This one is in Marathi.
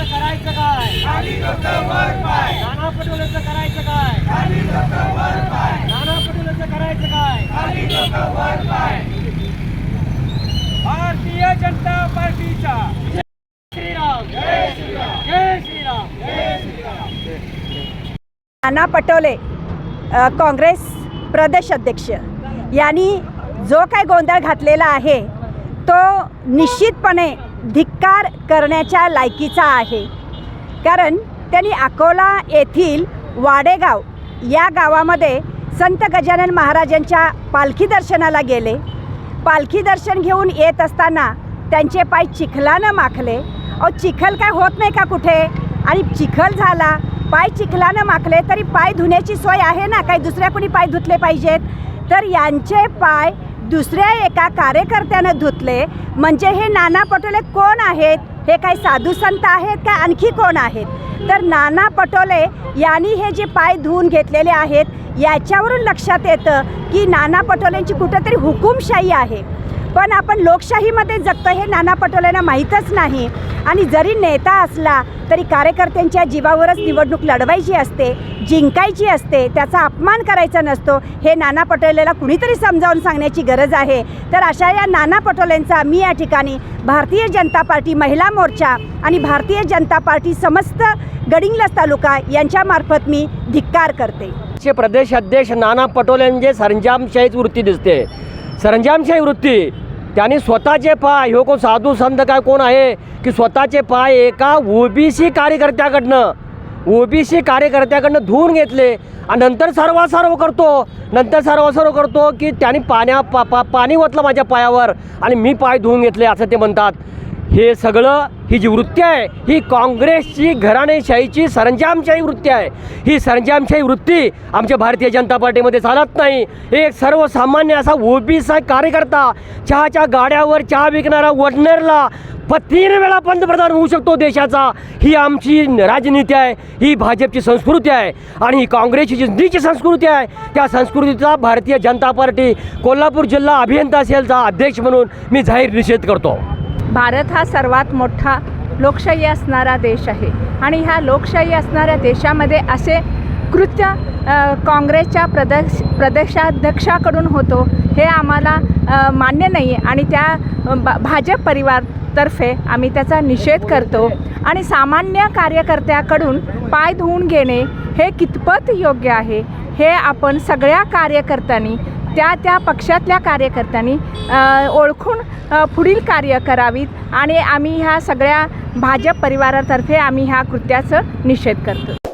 पटोलेचं करायचं काय? नाना पटोलेचं करायचं काय? नाना पटोलेचं करायचं काय? भारतीय जनता पार्टीचा श्रीराम जय श्रीराम जय श्रीराम. जय श्रीराम नाना पटोले अ, काँग्रेस प्रदेश अध्यक्ष यांनी जो काय गोंधळ घातलेला आहे तो निश्चितपणे धिक्कार करण्याच्या लायकीचा आहे. कारण त्यांनी अकोला येथील वाडेगाव या गावामध्ये संत गजानन महाराजांच्या पालखी दर्शनाला गेले. पालखी दर्शन घेऊन येत असताना त्यांचे पाय चिखलानं माखले. अहो चिखल काय होत नाही का कुठे? आणि चिखल झाला पाय चिखलानं माखले तरी पाय धुण्याची सोय आहे ना? काही दुसऱ्या कोणी पाय धुतले पाहिजेत? तर यांचे पाय दुसऱ्या एका कार्यकर्त्यानं धुतले. म्हणजे हे नाना पटोले कोण आहेत? हे काही साधू संत आहेत का आणखी कोण आहेत? तर नाना पटोले यांनी हे जे पाय धुवून घेतलेले आहेत याच्यावरून लक्षात येतं की नाना पटोलेंची कुठंतरी हुकुमशाही आहे. पण आपण लोकशाहीमध्ये जगतो हे नाना पटोलेंना माहीतच नाही. आणि जरी नेता असला तरी कार्यकर्त्यांच्या जीवावरच निवडणूक लढवायची असते जिंकायची असते त्याचा अपमान करायचा नसतो हे नाना पटोलेला कुणीतरी समजावून सांगण्याची गरज आहे. तर अशा या नाना पटोलेंचा मी या ठिकाणी भारतीय जनता पार्टी महिला मोर्चा आणि भारतीय जनता पार्टी समस्त गडिंगलस तालुका यांच्यामार्फत मी धिक्कार करते. प्रदेश अध्यक्ष नाना पटोलेंचे सरंजामशाहीच वृत्ती दिसते. सरंजामशाही वृत्ती। त्यांनी स्वतःचे पाय ह्यो कोण साधू संत काय कोण आहे की स्वतःचे पाय एका ओबीसी कार्यकर्त्याकडनं ओबीसी कार्यकर्त्याकडनं धुवून घेतले आणि नंतर सर्वासर्व करतो नंतर सर्वासर्व करतो की त्यांनी पाण्या पा पा पाणी ओतलं माझ्या पायावर आणि मी पाय धुवून घेतले असं ते म्हणतात. हे सगळं ही जी वृत्ती आहे ही काँग्रेसची घराणेशाहीची सरंजामशाही वृत्ती आहे. ही सरंजामशाही वृत्ती आमच्या भारतीय जनता पार्टीमध्ये चालत नाही. एक सर्वसामान्य असा ओबीसा कार्यकर्ता चहाच्या गाड्यावर चहा विकणारा वडनेरला प तीन वेळा पंतप्रधान होऊ शकतो देशाचा. ही आमची राजनीती आहे ही भाजपची संस्कृती आहे आणि ही काँग्रेसची जी नीची संस्कृती आहे त्या संस्कृतीचा भारतीय जनता पार्टी कोल्हापूर जिल्हा अभियंता सेलचा अध्यक्ष म्हणून मी जाहीर निषेध करतो. भारत हा सर्वात मोठा लोकशाही असणारा देश आहे. आणि ह्या लोकशाही असणाऱ्या देशामध्ये असे कृत्य काँग्रेसच्या प्रदेश प्रदेशाध्यक्षाकडून होतो हे आम्हाला मान्य नाही आहे आणि त्या बा भाजप परिवारतर्फे आम्ही त्याचा निषेध करतो. आणि सामान्य कार्यकर्त्याकडून पाय धुवून घेणे हे कितपत योग्य आहे हे आपण सगळ्या कार्यकर्त्यांनी त्या त्या पक्षातल्या कार्यकर्त्यांनी ओळखून पुढील कार्य करावीत आणि आम्ही ह्या सगळ्या भाजप परिवारातर्फे आम्ही ह्या कृत्याचं निषेध करतो